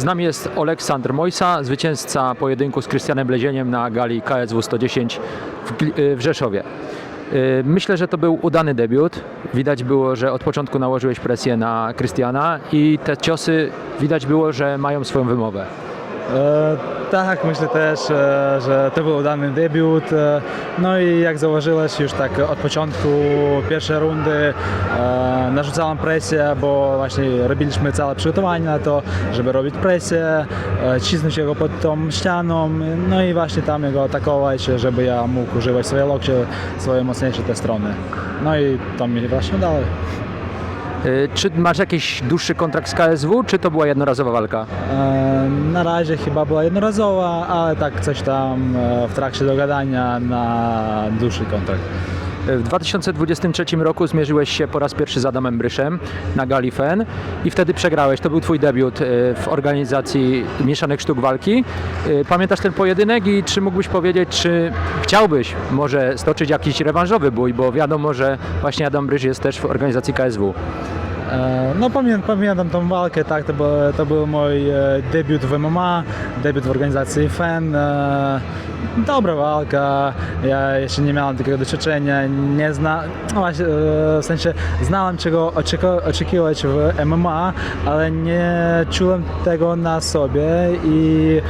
Z nami jest Aleksander Mojsa, zwycięzca pojedynku z Krystianem Blezieniem na gali KSW 110 w, Gli- y, w Rzeszowie. Y, Myślę, że to był udany debiut. Widać było, że od początku nałożyłeś presję na Krystiana i te ciosy widać było, że mają swoją wymowę. E, tak, myślę też, e, że to był udany debiut. E, no i jak zauważyłeś, już tak od początku pierwszej rundy e, narzucałem presję, bo właśnie robiliśmy całe przygotowanie na to, żeby robić presję, e, cisnąć jego pod tą ścianą, no i właśnie tam jego atakować, żeby ja mógł używać swoje lokcie, swoje mocniejsze te strony. No i to mi właśnie udało. Y, Czy masz jakiś dłuższy kontrakt z KSW, czy to była jednorazowa walka? E, Na razie chyba była jednorazowa, ale tak coś tam e, w trakcie dogadania na dłuższy kontrakt. W 2023 roku zmierzyłeś się po raz pierwszy z Adamem Bryszem na gali FEN i wtedy przegrałeś. To był twój debiut y, w organizacji Mieszanych Sztuk Walki. Y, Pamiętasz ten pojedynek i czy mógłbyś powiedzieć, czy chciałbyś może stoczyć jakiś rewanżowy bój, bo wiadomo, że właśnie Adam Bryż jest też w organizacji KSW. E, No pamiętam, tą walkę, tak, to to był mój e, debiut w MMA, debiut w organizacji FEN. E, Dobra walka, ja jeszcze nie miałem takiego doświadczenia, nie zna, no właśnie, w sensie znałem czego oczekiwać w MMA, ale nie czułem tego na sobie i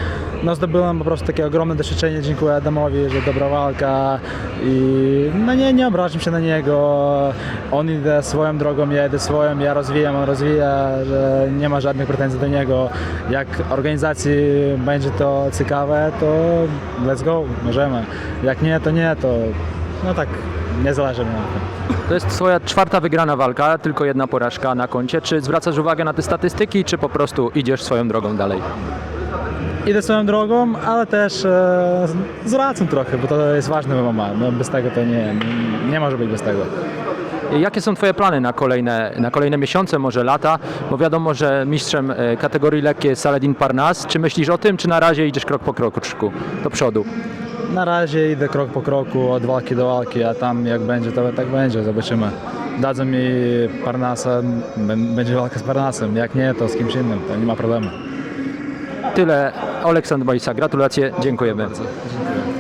no zdobyłem po prostu takie ogromne doświadczenie, dziękuję Adamowi, że dobra walka i no nie, nie obrażam się na niego, on idzie swoją drogą, ja idę swoją, ja rozwijam, on rozwija, że nie ma żadnych pretensji do niego. Jak organizacji będzie to ciekawe, to let's go, możemy. Jak nie, to nie, to no tak, nie zależy mi na tym. To jest twoja czwarta wygrana walka, tylko jedna porażka na koncie. Czy zwracasz uwagę na te statystyki, czy po prostu idziesz swoją drogą dalej? Idę swoją drogą, ale też e, zwracam trochę, bo to jest ważne w MMA. No, bez tego to nie, nie może być bez tego. Jakie są Twoje plany na kolejne, na kolejne miesiące, może lata? Bo wiadomo, że mistrzem e, kategorii lekkiej jest Saladin Parnas. Czy myślisz o tym, czy na razie idziesz krok po kroczku do przodu? Na razie idę krok po kroku, od walki do walki, a tam jak będzie, to tak będzie, zobaczymy. Dadzą mi Parnasa, będzie walka z Parnasem, jak nie, to z kimś innym, to nie ma problemu. Tyle. Aleksander Bojsa, gratulacje, dziękujemy. Dziękuję.